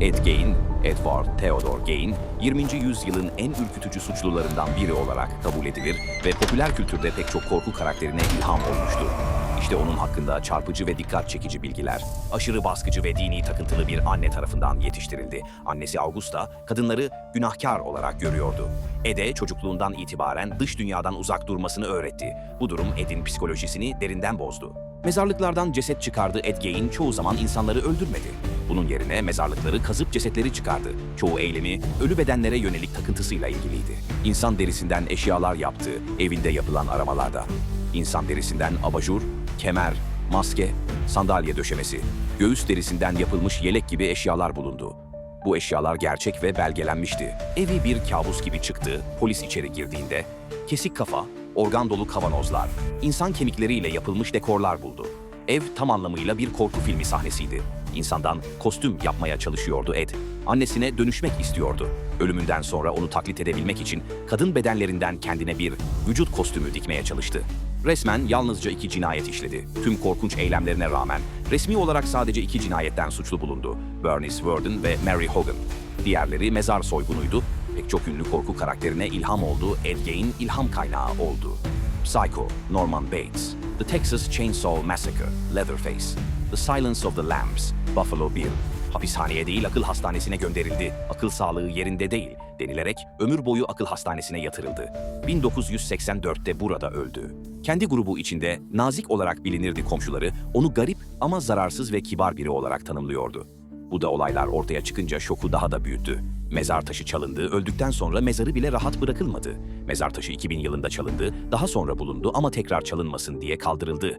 Ed Gein, Edward Theodore Gein, 20. yüzyılın en ürkütücü suçlularından biri olarak kabul edilir ve popüler kültürde pek çok korku karakterine ilham olmuştur. İşte onun hakkında çarpıcı ve dikkat çekici bilgiler. Aşırı baskıcı ve dini takıntılı bir anne tarafından yetiştirildi. Annesi Augusta, kadınları günahkar olarak görüyordu. Ed'e çocukluğundan itibaren dış dünyadan uzak durmasını öğretti. Bu durum Ed'in psikolojisini derinden bozdu. Mezarlıklardan ceset çıkardı Ed Gein çoğu zaman insanları öldürmedi. Bunun yerine mezarlıkları kazıp cesetleri çıkardı. Çoğu eylemi ölü bedenlere yönelik takıntısıyla ilgiliydi. İnsan derisinden eşyalar yaptı evinde yapılan aramalarda. İnsan derisinden abajur, kemer, maske, sandalye döşemesi, göğüs derisinden yapılmış yelek gibi eşyalar bulundu. Bu eşyalar gerçek ve belgelenmişti. Evi bir kabus gibi çıktı, polis içeri girdiğinde. Kesik kafa, organ dolu kavanozlar, insan kemikleriyle yapılmış dekorlar buldu. Ev tam anlamıyla bir korku filmi sahnesiydi. İnsandan kostüm yapmaya çalışıyordu Ed. Annesine dönüşmek istiyordu. Ölümünden sonra onu taklit edebilmek için kadın bedenlerinden kendine bir vücut kostümü dikmeye çalıştı. Resmen yalnızca iki cinayet işledi. Tüm korkunç eylemlerine rağmen resmi olarak sadece iki cinayetten suçlu bulundu. Bernice Worden ve Mary Hogan. Diğerleri mezar soygunuydu. Pek çok ünlü korku karakterine ilham oldu, Ed Gein ilham kaynağı oldu. Psycho, Norman Bates, The Texas Chainsaw Massacre, Leatherface, The Silence of the Lambs, Buffalo Bill. Hapishaneye değil akıl hastanesine gönderildi. Akıl sağlığı yerinde değil denilerek ömür boyu akıl hastanesine yatırıldı. 1984'te burada öldü. Kendi grubu içinde nazik olarak bilinirdi komşuları, onu garip ama zararsız ve kibar biri olarak tanımlıyordu. Bu da olaylar ortaya çıkınca şoku daha da büyüttü. Mezar taşı çalındı, öldükten sonra mezarı bile rahat bırakılmadı. Mezar taşı 2000 yılında çalındı, daha sonra bulundu ama tekrar çalınmasın diye kaldırıldı.